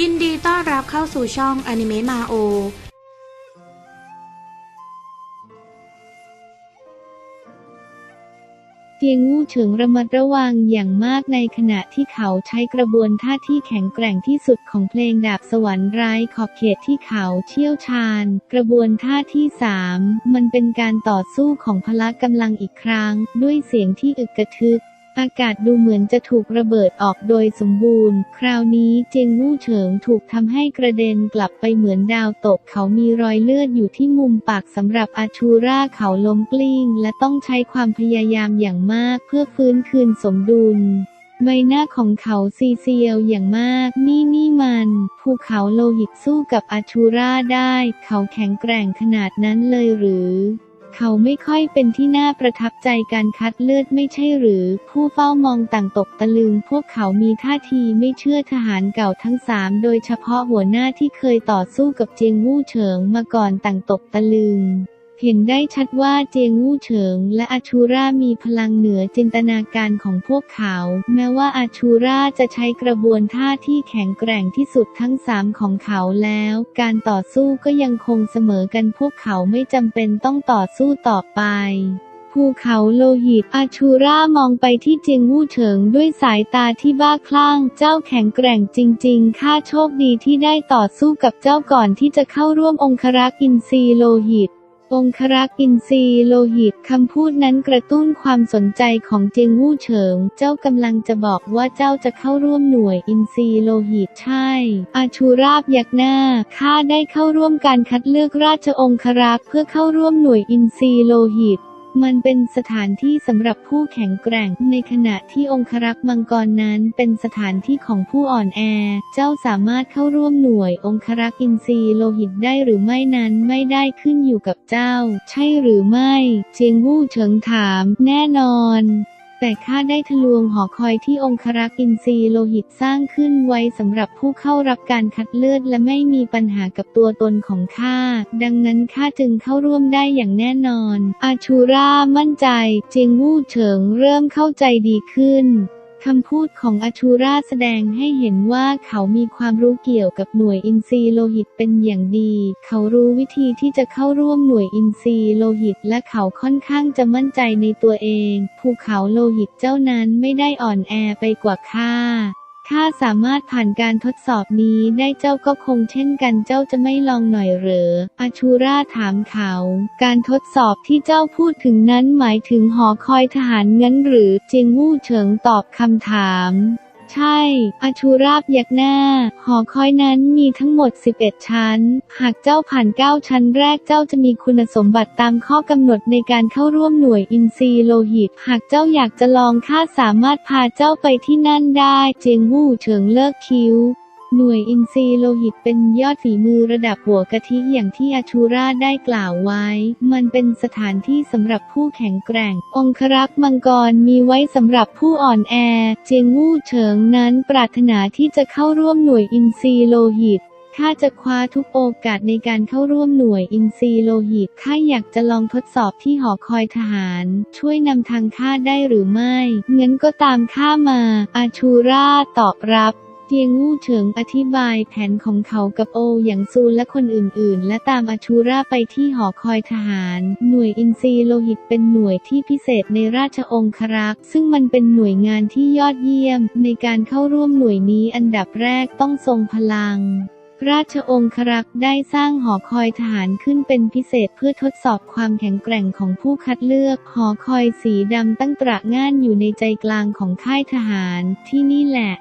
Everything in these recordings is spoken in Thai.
ยินดีต้อนรับเข้าสู่ช่องอนิเมะมาโอเจียงวู่เฉิงระมัดระวังอย่างมากในขณะที่เขาใช้กระบวนท่าที่แข็งแกร่งที่สุดของเพลงดาบสวรรค์ไร้ขอบเขตที่เขาเชี่ยวชาญ กระบวนท่าที่สามมันเป็นการต่อสู้ของพละกำลังอีกครั้ง ด้วยเสียงที่อึกกระทึก อากาศดูเหมือนจะถูกระเบิดออกโดยสมบูรณ์ คราวนี้เจียงวู่เฉิงถูกทำให้กระเด็นกลับไปเหมือนดาวตกเขามีรอยเลือดอยู่ที่มุมปากสำหรับอาชูราเขาล้มกลิ้ง และต้องใช้ความพยายามอย่างมากเพื่อฟื้นคืนสมดุลใบหน้าของเขาซีเซียวอย่างมาก นี่นี่มัน ภูเขาโลหิตสู้กับอาชูราได้ เขาแข็งแกร่งขนาดนั้นเลยหรือ เขาไม่ค่อยเป็นที่น่าประทับใจการคัดเลือดไม่ใช่หรือ ผู้เฝ้ามองต่างตกตะลึง พวกเขามีท่าทีไม่เชื่อทหารเก่าทั้งสามโดยเฉพาะหัวหน้าที่เคยต่อสู้กับเจียงวู่เฉิงมาก่อนต่างตกตะลึง เห็นได้ชัดว่าเจียงวู่เฉิง และอาชูรามีพลังเหนือจินตนาการของพวกเขา แม้ว่าอาชูราจะใช้กระบวนท่าที่แข็งแกร่งที่สุดทั้งสามของเขาแล้ว การต่อสู้ก็ยังคงเสมอกันพวกเขาไม่จำเป็นต้องต่อสู้ต่อไปภูเขาโลหิตอาชูรามองไปที่เจียงวู่เฉิงด้วยสายตาที่บ้าคลั่ง เจ้าแข็งแกร่งจริงๆ ข้าโชคดีที่ได้ต่อสู้กับเจ้าก่อนที่จะเข้าร่วมองครักษ์อินทรีโลหิต องครักษ์อินทรีโลหิต คำพูดนั้นกระตุ้นความสนใจของเจงวู่เฉิง เจ้ากำลังจะบอกว่าเจ้าจะเข้าร่วมหน่วยอินทรีโลหิตใช่ อาชูราบยักหน้า ข้าได้เข้าร่วมการคัดเลือกราชองครักษ์เพื่อเข้าร่วมหน่วยอินทรีโลหิต มันเป็นสถานที่สำหรับผู้แข็งแกร่ง ในขณะที่องครักษ์มังกรนั้นเป็นสถานที่ของผู้อ่อนแอ เจ้าสามารถเข้าร่วมหน่วย องครักษ์อินทรีโลหิตได้หรือไม่นั้นไม่ได้ขึ้นอยู่กับเจ้า ใช่หรือไม่ เจียงวู่เฉิงถาม แน่นอน แต่ข้าได้ทะลวงหอคอยที่องครักษ์อินทรีโลหิตสร้างขึ้นไว้สำหรับผู้เข้ารับการคัดเลือดและไม่มีปัญหากับตัวตนของข้า ดังนั้นข้าจึงเข้าร่วมได้อย่างแน่นอน อาชูรามั่นใจ เจียงวู่เฉิงเริ่มเข้าใจดีขึ้น คำพูดของอาชูราแสดงให้เห็นว่าเขามีความรู้เกี่ยวกับหน่วยอินทรีโลหิตเป็นอย่างดี เขารู้วิธีที่จะเข้าร่วมหน่วยอินทรีโลหิต และเขาค่อนข้างจะมั่นใจในตัวเอง ภูเขาโลหิตเจ้านั้นไม่ได้อ่อนแอไปกว่าข้า ถ้าสามารถผ่านการทดสอบนี้ได้เจ้าก็คงเช่นกันเจ้าจะไม่ลองหน่อยเหรอ อาชูราถามเขา การทดสอบที่เจ้าพูดถึงนั้นหมายถึงหอคอยทหารงั้นหรือ เจียงวู่เฉิงตอบคำถาม ใช่ อชูราบยักหน้า หอคอยนั้นมีทั้งหมด 11 ชั้น หากเจ้าผ่าน 9 ชั้นแรกเจ้าจะมีคุณสมบัติตามข้อกำหนดในการเข้าร่วมหน่วยอินทรีโลหิต หากเจ้าอยากจะลองข้าสามารถพาเจ้าไปที่นั่นได้ เจียงวู่เฉิงเลิกคิ้ว หน่วยอินทรีโลหิตเป็นยอดฝีมือระดับหัวกะทิอย่างที่อาชูราได้กล่าวไว้ มันเป็นสถานที่สำหรับผู้แข็งแกร่ง องครักษ์มังกรมีไว้สำหรับผู้อ่อนแอ เจียงวู่เฉิงนั้นปรารถนาที่จะเข้าร่วมหน่วยอินทรีโลหิตข้าจะคว้าทุกโอกาสในการเข้าร่วมหน่วยอินทรีโลหิต ข้าอยากจะลองทดสอบที่หอคอยทหาร ช่วยนำทางข้าได้หรือไม่ งั้นก็ตามข้ามา อาชูราตอบรับ จียงวู่เฉิงอธิบายแผนของเขากับโอหยางซูและคนอื่นๆ และตามอาชูราไปที่หอคอยทหาร หน่วยอินทรีโลหิตเป็นหน่วยที่พิเศษในราชองครักษ์ซึ่งมันเป็นหน่วยงานที่ยอดเยี่ยม ในการเข้าร่วมหน่วยนี้อันดับแรกต้องทรงพลังราชองครักษ์ได้สร้างหอคอยทหารขึ้นเป็นพิเศษเพื่อทดสอบความแข็งแกร่งของผู้คัดเลือก หอคอยสีดำตั้งตระง่านอยู่ในใจกลางของค่ายทหารที่นี่แหละ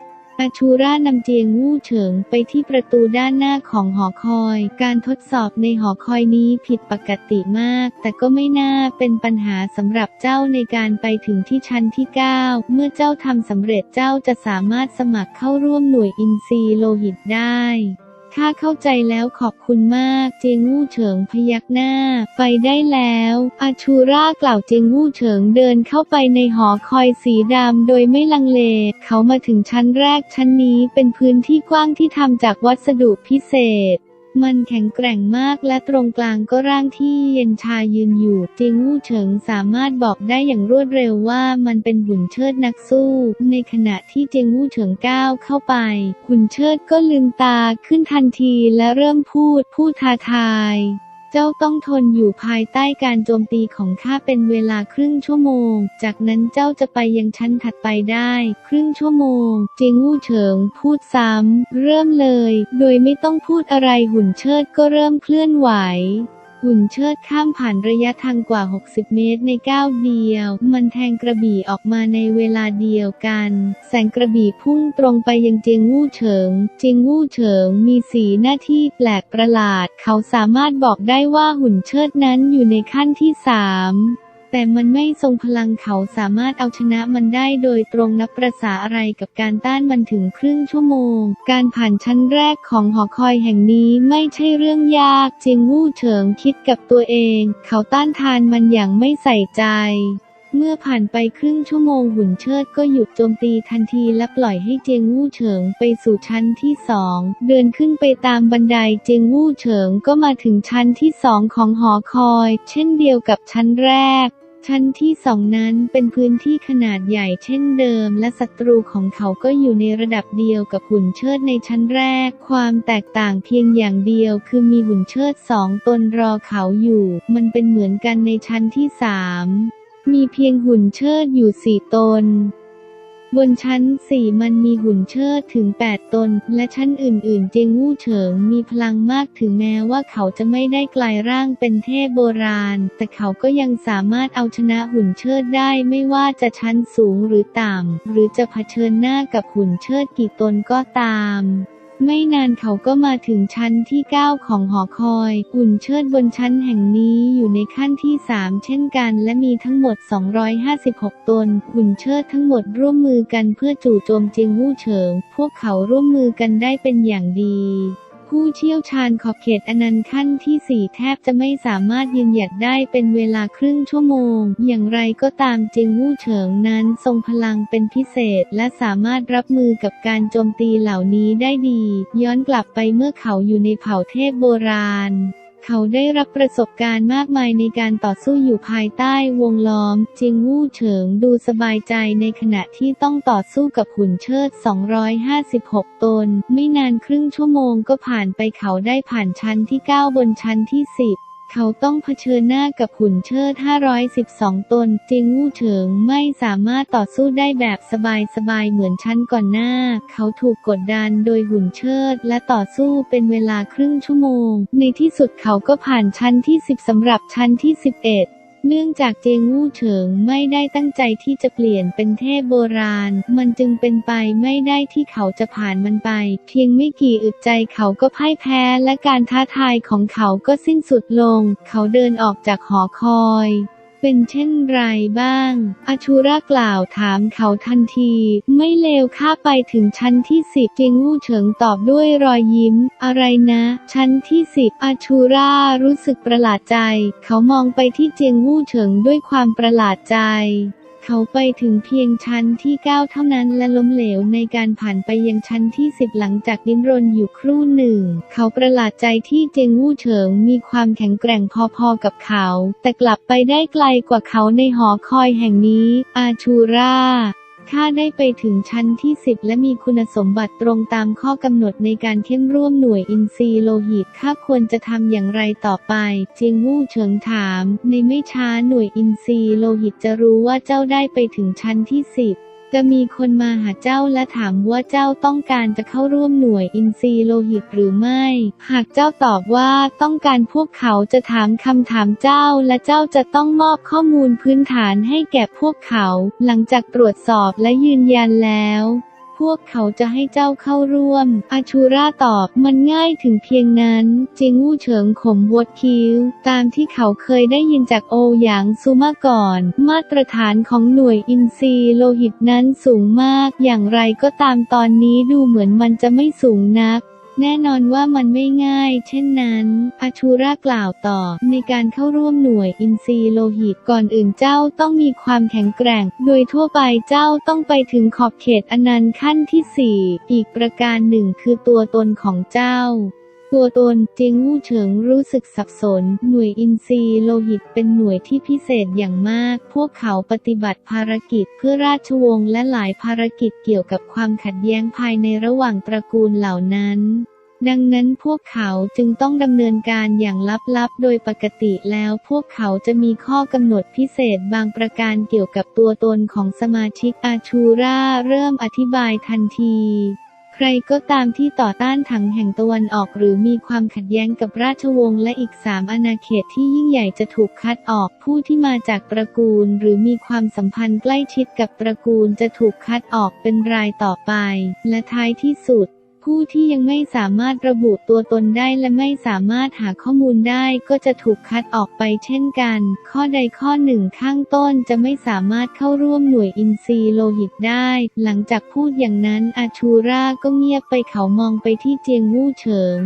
อาชูรานำเจียงวู่เฉิงไปที่ประตูด้านหน้าของหอคอย การทดสอบในหอคอยนี้ผิดปกติมาก แต่ก็ไม่น่าเป็นปัญหาสำหรับเจ้าในการไปถึงที่ชั้นที่ 9 เมื่อเจ้าทำสำเร็จเจ้าจะสามารถสมัครเข้าร่วมหน่วยอินทรีโลหิตได้ ข้าเข้าใจแล้วขอบคุณมาก เจียงวู่เฉิงพยักหน้า ไปได้แล้วอาชูรากล่าวเจียงวู่เฉิงเดินเข้าไปในหอคอยสีดำโดยไม่ลังเล เขามาถึงชั้นแรกชั้นนี้เป็นพื้นที่กว้างที่ทำจากวัสดุพิเศษ มันแข็งแกร่งมากและตรงกลางก็ร่างที่เย็นชายืนอยู่เจงวู่เฉิงสามารถบอกได้อย่างรวดเร็วว่ามันเป็นหุ่นเชิดนักสู้ ในขณะที่เจงวู่เฉิงก้าวเข้าไป หุ่นเชิดก็ลืมตาขึ้นทันทีและเริ่มพูดพูดท้าทาย เจ้าต้องทนอยู่ภายใต้การโจมตีของข้าเป็นเวลาครึ่งชั่วโมง จากนั้นเจ้าจะไปยังชั้นถัดไปได้ ครึ่งชั่วโมง เจงวู่เฉิงพูดซ้ำ เริ่มเลย โดยไม่ต้องพูดอะไรหุ่นเชิดก็เริ่มเคลื่อนไหว หุ่นเชิดข้ามผ่านระยะทางกว่า 60 เมตรในก้าวเดียว มันแทงกระบี่ออกมาในเวลาเดียวกัน แสงกระบี่พุ่งตรงไปยังเจียงวู่เฉิง เจียงวู่เฉิงมีสีหน้าที่แปลกประหลาด เขาสามารถบอกได้ว่าหุ่นเชิดนั้นอยู่ในขั้นที่สาม แต่มันไม่ทรงพลังเขาสามารถเอาชนะมันได้โดยตรงนับประษาอะไรกับการต้านมันถึงครึ่งชั่วโมง การผ่านชั้นแรกของหอคอยแห่งนี้ไม่ใช่เรื่องยาก เจียงวู่เฉิงคิดกับตัวเอง เขาต้านทานมันอย่างไม่ใส่ใจเมื่อผ่านไปครึ่งชั่วโมงหุ่นเชิดก็หยุดโจมตีทันทีและปล่อยให้เจียงวู่เฉิงไปสู่ชั้นที่สอง เดินขึ้นไปตามบันไดเจียงวู่เฉิงก็มาถึงชั้นที่สองของหอคอย เช่นเดียวกับชั้นแรก ชั้นที่สองนั้นเป็นพื้นที่ขนาดใหญ่เช่นเดิม และศัตรูของเขาก็อยู่ในระดับเดียวกับหุ่นเชิดในชั้นแรก ความแตกต่างเพียงอย่างเดียวคือมีหุ่นเชิดสองตนรอเขาอยู่ มันเป็นเหมือนกันในชั้นที่สามมีเพียงหุ่นเชิดอยู่สี่ตน บนชั้น 4 มันมีหุ่นเชิดถึง 8 ตน และชั้นอื่นๆ เจงวู่เฉิงมีพลังมากถึงแม้ว่าเขาจะไม่ได้กลายร่างเป็นเทพโบราณ แต่เขาก็ยังสามารถเอาชนะหุ่นเชิดได้ไม่ว่าจะชั้นสูงหรือต่ำ หรือจะเผชิญหน้ากับหุ่นเชิดกี่ตนก็ตาม ไม่นานเขาก็มาถึงชั้นที่ 9 ของหอคอย หุ่นเชิดบนชั้นแห่งนี้อยู่ในขั้นที่ 3 เช่นกันและมีทั้งหมด 256 ตน หุ่นเชิดทั้งหมดร่วมมือกันเพื่อจู่โจมเจียงวู่เฉิง พวกเขาร่วมมือกันได้เป็นอย่างดี ผู้เชี่ยวชาญขอบเขตอนันต์ขั้นที่ 4 แทบจะไม่สามารถยืนหยัดได้เป็นเวลาครึ่งชั่วโมง อย่างไรก็ตามเจียงวู่เฉิงนั้นทรงพลังเป็นพิเศษ และสามารถรับมือกับการโจมตีเหล่านี้ได้ดี ย้อนกลับไปเมื่อเขาอยู่ในเผ่าเทพโบราณ เขาได้รับประสบการณ์มากมายในการต่อสู้อยู่ภายใต้วงล้อม จิงวู่เฉิงดูสบายใจในขณะที่ต้องต่อสู้กับหุ่นเชิด 256 ตน ไม่นานครึ่งชั่วโมงก็ผ่านไปเขาได้ผ่านชั้นที่ 9 บนชั้นที่ 10 เขาต้องเผชิญหน้ากับหุ่นเชิด 512 ตนเจิงวู่เฉิงไม่สามารถต่อสู้ได้แบบสบายๆ เหมือนชั้นก่อนหน้า เขาถูกกดดันโดยหุ่นเชิด และต่อสู้เป็นเวลาครึ่งชั่วโมง ในที่สุดเขาก็ผ่านชั้นที่ 10สำหรับชั้นที่ 11 เนื่องจากเจงวู่เฉิงไม่ได้ตั้งใจที่จะเปลี่ยนเป็นเทพโบราณ มันจึงเป็นไปไม่ได้ที่เขาจะผ่านมันไป เพียงไม่กี่อึดใจเขาก็พ่ายแพ้และการท้าทายของเขาก็สิ้นสุดลง เขาเดินออกจากหอคอย เป็นเช่นไรบ้างอาชูรากล่าวถามเขาทันที ไม่เลวข้าไปถึงชั้นที่สิบเจงวู่เฉิงตอบด้วยรอยยิ้ม อะไรนะ ชั้นที่สิบอาชูรารู้สึกประหลาดใจ เขามองไปที่เจียงวู่เฉิงด้วยความประหลาดใจ เขาไปถึงเพียงชั้นที่ 9 เท่านั้นและล้มเหลวในการผ่านไปยังชั้นที่ 10 หลังจากดิ้นรนอยู่ครู่หนึ่ง เขาประหลาดใจที่เจงวู่เฉิงมีความแข็งแกร่งพอๆกับเขา แต่กลับไปได้ไกลกว่าเขาในหอคอยแห่งนี้ อาชูรา ข้าได้ไปถึงชั้นที่ 10 และมีคุณสมบัติตรงตามข้อกำหนดในการเข้มร่วมหน่วยอินทรีย์โลหิตข้าควรจะทำอย่างไรต่อไป เจียงวู่เฉิงถาม ในไม่ช้าหน่วยอินทรีย์โลหิตจะรู้ว่าเจ้าได้ไปถึงชั้นที่ 10 จะมีคนมาหาเจ้าและถามว่าเจ้าต้องการจะเข้าร่วมหน่วยอินทรีย์โลหิตหรือไม่ หากเจ้าตอบว่าต้องการพวกเขาจะถามคำถามเจ้าและเจ้าจะต้องมอบข้อมูลพื้นฐานให้แก่พวกเขา หลังจากตรวจสอบและยืนยันแล้ว พวกเขาจะให้เจ้าเข้าร่วม อาชูราตอบ มันง่ายถึงเพียงนั้น จิงวู่เฉิงขมวดคิ้ว ตามที่เขาเคยได้ยินจากโอหยางซูมาก่อน มาตรฐานของหน่วยอินทรีย์โลหิตนั้นสูงมาก อย่างไรก็ตามตอนนี้ดูเหมือนมันจะไม่สูงนัก แน่นอนว่ามันไม่ง่าย เช่นนั้นอาชูรากล่าวต่อ ในการเข้าร่วมหน่วยอินทรีย์โลหิตก่อนอื่นเจ้าต้องมีความแข็งแกร่ง โดยทั่วไปเจ้าต้องไปถึงขอบเขตอนันต์ขั้นที่สี่อีกประการหนึ่งคือตัวตนของเจ้า ตัวตนเจียงวู่เฉิงรู้สึกสับสน หน่วยอินทรีย์โลหิตเป็นหน่วยที่พิเศษอย่างมาก พวกเขาปฏิบัติภารกิจเพื่อราชวงศ์และหลายภารกิจเกี่ยวกับความขัดแย้งภายในระหว่างตระกูลเหล่านั้น ดังนั้นพวกเขาจึงต้องดำเนินการอย่างลับๆ โดยปกติแล้วพวกเขาจะมีข้อกำหนดพิเศษบางประการเกี่ยวกับตัวตนของสมาชิกอาชูราเริ่มอธิบายทันที รก็ตามที่ต่อต้านถังแห่งตะวันออกหรือมีความขัดแย้งกับราชวงศ์และอีกสามอาณาเขตที่ยิ่งใหญ่จะถูกคัดออก ผู้ที่มาจากตระกูลหรือมีความสัมพันธ์ใกล้ชิดกับตระกูลจะถูกคัดออกเป็นรายต่อไป และท้ายที่สุด ผู้ที่ยังไม่สามารถระบุตัวตนได้และไม่สามารถหาข้อมูลได้ก็จะถูกคัดออกไปเช่นกัน ข้อใดข้อหนึ่งข้างต้นจะไม่สามารถเข้าร่วมหน่วยอินทรีย์โลหิตได้ หลังจากพูดอย่างนั้นอาชูราก็เงียบไปเขามองไปที่เจียงวู่เฉิง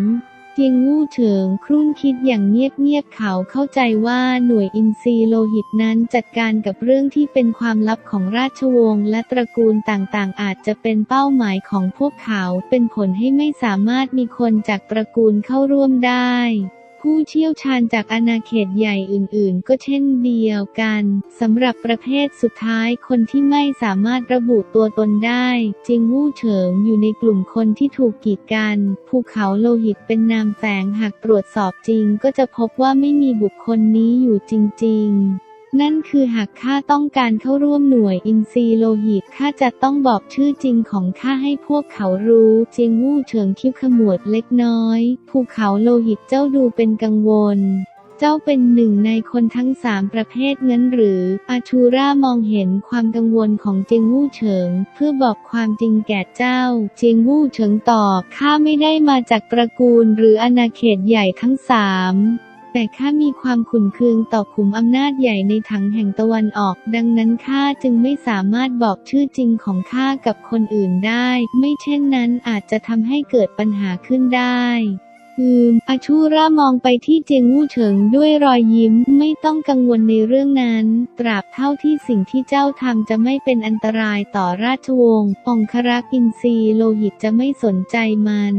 เจียงวู่เฉิงครุ่นคิดอย่างเงียบๆเขาเข้าใจว่าหน่วยอินทรีย์โลหิตนั้นจัดการกับเรื่องที่เป็นความลับของราชวงศ์และตระกูลต่างๆ อาจจะเป็นเป้าหมายของพวกเขา เป็นผลให้ไม่สามารถมีคนจากตระกูลเข้าร่วมได้ ผู้เชี่ยวชาญจากอาณาเขตใหญ่อื่นๆ ก็เช่นเดียวกันสำหรับประเภทสุดท้ายคนที่ไม่สามารถระบุตัวตนได้จิงวู่เฉิงอยู่ในกลุ่มคนที่ถูกกีดกันภูเขาโลหิตเป็นนามแฝงหากตรวจสอบจริงก็จะพบว่าไม่มีบุคคลนี้อยู่จริง ๆ นั่นคือหากข้าต้องการเข้าร่วมหน่วยอินซีย์โลหิตข้าจะต้องบอกชื่อจริงของข้าให้พวกเขารู้ เจียงวู่เฉิงคิ้วขมวดเล็กน้อย ภูเขาโลหิตเจ้าดูเป็นกังวลเจ้าเป็นหนึ่งในคนทั้งสามประเภทงั้นหรือ อาชูรามองเห็นความกังวลของเจียงวู่เฉิง เพื่อบอกความจริงแก่เจ้า เจียงวู่เฉิงตอบข้าไม่ได้มาจากตระกูลหรืออาณาเขตใหญ่ทั้งสาม แต่ข้ามีความขุ่นเคืองต่อขุมอำนาจใหญ่ในถังแห่งตะวันออก ดังนั้นข้าจึงไม่สามารถบอกชื่อจริงของข้ากับคนอื่นได้ ไม่เช่นนั้นอาจจะทำให้เกิดปัญหาขึ้นได้อืมอาชูรามองไปที่เจียงวู่เฉิงด้วยรอยยิ้ม ไม่ต้องกังวลในเรื่องนั้น ตราบเท่าที่สิ่งที่เจ้าทำจะไม่เป็นอันตรายต่อราชวงศ์องครักษ์อินทรีโลหิตจะไม่สนใจมัน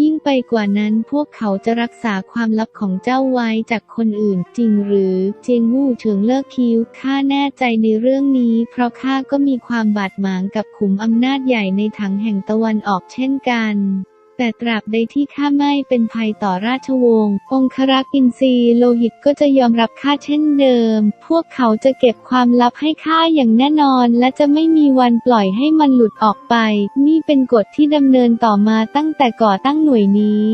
ยิ่งไปกว่านั้นพวกเขาจะรักษาความลับของเจ้าไว้จากคนอื่นจริงหรือ เจียงวู่เฉิงเลิกคิ้วข้าแน่ใจในเรื่องนี้ เพราะข้าก็มีความบาดหมางกับขุมอำนาจใหญ่ในถังแห่งตะวันออกเช่นกัน แต่ตราบใดที่ข้าไม่เป็นภัยต่อราชวงศ์ องครักษ์อินทรีย์โลหิตก็จะยอมรับข้าเช่นเดิม พวกเขาจะเก็บความลับให้ข้าอย่างแน่นอน และจะไม่มีวันปล่อยให้มันหลุดออกไป นี่เป็นกฎที่ดำเนินต่อมาตั้งแต่ก่อตั้งหน่วยนี้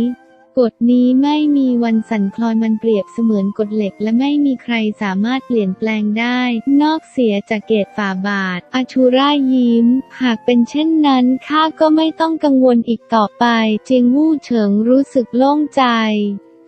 กฎนี้ไม่มีวันสั่นคลอนมันเปรียบเสมือนกฎเหล็ก และไม่มีใครสามารถเปลี่ยนแปลงได้ นอกเสียจากเกตฝ่าบาทอาชูรายิ้ม หากเป็นเช่นนั้นข้าก็ไม่ต้องกังวลอีกต่อไป เจียงวู่เฉิงรู้สึกโล่งใจ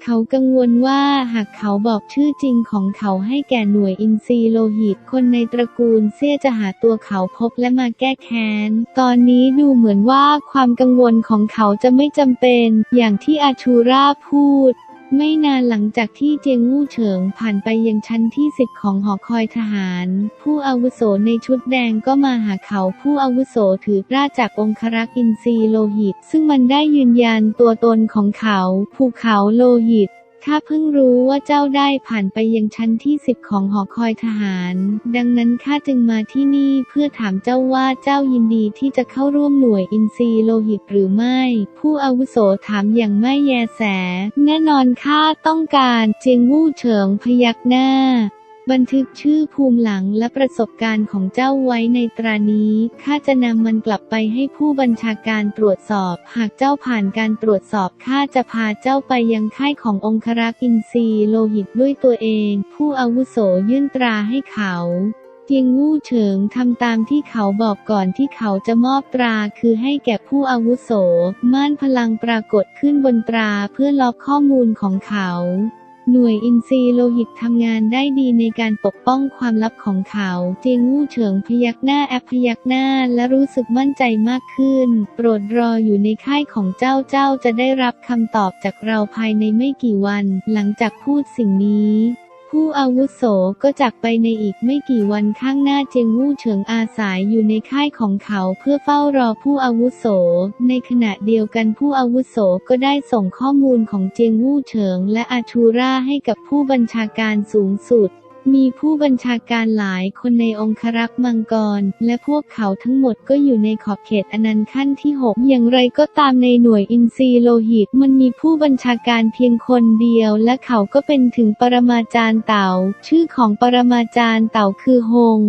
เขากังวลว่าหากเขาบอกชื่อจริงของเขาให้แก่หน่วยอินทรีย์โลหิต คนในตระกูลเซี่ยจะหาตัวเขาพบและมาแก้แค้น ตอนนี้ดูเหมือนว่าความกังวลของเขาจะไม่จำเป็น อย่างที่อาชูราพูด ไม่นานหลังจากที่เจียงวู่เฉิงผ่านไปยังชั้นที่สิบของหอคอยทหาร ผู้อาวุโสในชุดแดงก็มาหาเขาผู้อาวุโสถือราชจากองครักษ์อินทรีโลหิต ซึ่งมันได้ยืนยันตัวตนของเขา ภูเขาโลหิต ข้าเพิ่งรู้ว่าเจ้าได้ผ่านไปยังชั้นที่สิบของหอคอยทหาร ดังนั้นข้าจึงมาที่นี่เพื่อถามเจ้าว่าเจ้ายินดีที่จะเข้าร่วมหน่วยอินทรีย์โลหิตหรือไม่ ผู้อาวุโสถามอย่างไม่แยแส แน่นอนข้าต้องการเจียงวู่เฉิงพยักหน้า บันทึกชื่อภูมิหลังและประสบการณ์ของเจ้าไว้ในตรานี้ ข้าจะนำมันกลับไปให้ผู้บัญชาการตรวจสอบ หากเจ้าผ่านการตรวจสอบ ข้าจะพาเจ้าไปยังค่ายขององครักษ์อินทรีโลหิตด้วยตัวเอง ผู้อาวุโสยื่นตราให้เขาเจียงวู่เฉิงทำตามที่เขาบอกก่อนที่เขาจะมอบตราคือให้แก่ผู้อาวุโส ม่านพลังปรากฏขึ้นบนตราเพื่อล็อกข้อมูลของเขา หน่วยอินทรีย์โลหิตทำงานได้ดีในการปกป้องความลับของเขา เจียงวู่เฉิงพยักหน้าแอปพยักหน้าและรู้สึกมั่นใจมากขึ้น โปรดรออยู่ในค่ายของเจ้าเจ้าจะได้รับคำตอบจากเราภายในไม่กี่วัน หลังจากพูดสิ่งนี้ ผู้อาวุโสก็จากไปในอีกไม่กี่วันข้างหน้าเจงวู่เฉิงอาศัยอยู่ในค่ายของเขาเพื่อเฝ้ารอผู้อาวุโส ในขณะเดียวกันผู้อาวุโสก็ได้ส่งข้อมูลของเจงวู่เฉิงและอาชูราให้กับผู้บัญชาการสูงสุด มีผู้บัญชาการหลายคนในองครักษ์มังกร และพวกเขาทั้งหมดก็อยู่ในขอบเขตอนันต์ขั้นที่ 6 อย่างไรก็ตามในหน่วยอินทรีโลหิต มันมีผู้บัญชาการเพียงคนเดียว และเขาก็เป็นถึงปรมาจารย์เต่า ชื่อของปรมาจารย์เต่าคือฮง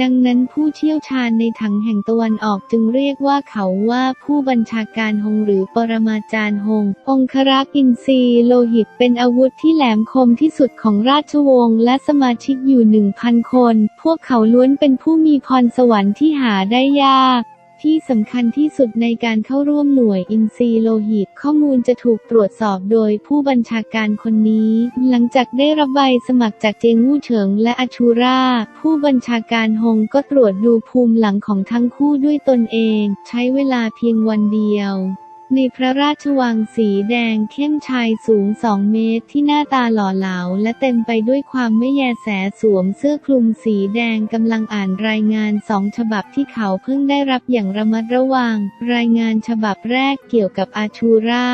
ดังนั้นผู้เชี่ยวชาญในถังแห่งตะวันออกจึงเรียกว่าเขาว่าผู้บัญชาการหงหรือปรมาจารย์หง องครักษ์อินทรีโลหิตเป็นอาวุธที่แหลมคมที่สุดของราชวงศ์และสมาชิกอยู่หนึ่งพันคน พวกเขาล้วนเป็นผู้มีพรสวรรค์ที่หาได้ยาก ที่สำคัญที่สุดในการเข้าร่วมหน่วยอินซีโลหิต ข้อมูลจะถูกตรวจสอบโดยผู้บัญชาการคนนี้ หลังจากได้รับใบสมัครจากเจงู่เฉิงและอาชูราผู้บัญชาการฮงก็ตรวจดูภูมิหลังของทั้งคู่ด้วยตนเอง ใช้เวลาเพียงวันเดียว ในพระราชวังสีแดงเข้มชายสูงสองเมตรที่หน้าตาหล่อเหลาและเต็มไปด้วยความไม่แยแสสวมเสื้อคลุมสีแดงกำลังอ่านรายงานสองฉบับที่เขาเพิ่งได้รับอย่างระมัดระวัง รายงานฉบับแรกเกี่ยวกับอาชูรา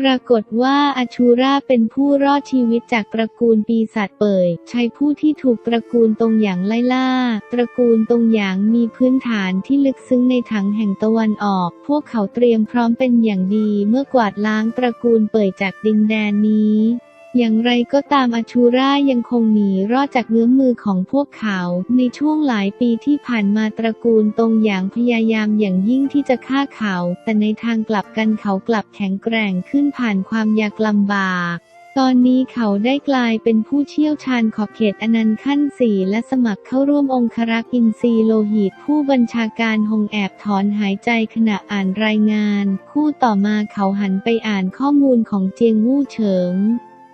ปรากฏว่าอาชูราเป็นผู้รอดชีวิตจากตระกูลปีศาจเป่ยใช้ผู้ที่ถูกตระกูลตรงหยางไล่ล่า ตระกูลตรงหยางมีพื้นฐานที่ลึกซึ้งในถังแห่งตะวันออก พวกเขาเตรียมพร้อมเป็นอย่างดีเมื่อกวาดล้างตระกูลเป่ยจากดินแดนนี้ อย่างไรก็ตามอาชูรายังคงหนีรอดจากเงื้อมือของพวกเขา ในช่วงหลายปีที่ผ่านมาตระกูลตรงหยางพยายามอย่างยิ่งที่จะฆ่าเขา แต่ในทางกลับกันเขากลับแข็งแกร่งขึ้นผ่านความยากลำบาก ตอนนี้เขาได้กลายเป็นผู้เชี่ยวชาญขอบเขตอนันต์ขั้นสี่และสมัครเข้าร่วมองครักษ์อินทรีโลหิต ผู้บัญชาการหงแอบถอนหายใจขณะอ่านรายงาน คู่ต่อมาเขาหันไปอ่านข้อมูลของเจียงวู่เฉิง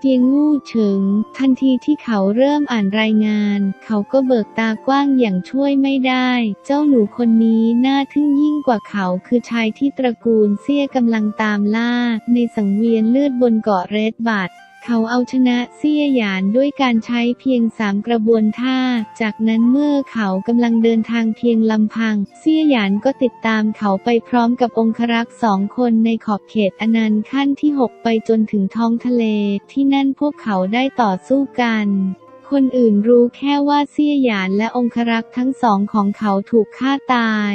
จียงงู่เฉิง ทันทีที่เขาเริ่มอ่านรายงาน เขาก็เบิกตากว้างอย่างช่วยไม่ได้ เจ้าหนูคนนี้น่าทึ่งยิ่งกว่าเขาคือชายที่ตระกูลเซี่ยกำลังตามล่า ในสังเวียนเลือดบนเกาะเรดบัต เขาเอาชนะเซี่ยหยานด้วยการใช้เพียงสามกระบวนท่า จากนั้นเมื่อเขากำลังเดินทางเพียงลำพัง เซี่ยหยานก็ติดตามเขาไปพร้อมกับองครักษ์สองคนในขอบเขตอนันต์ขั้นที่ 6 ไปจนถึงท้องทะเล ที่นั่นพวกเขาได้ต่อสู้กันคนอื่นรู้แค่ว่าเซี่ยหยานและองครักษ์ทั้งสองของเขาถูกฆ่าตาย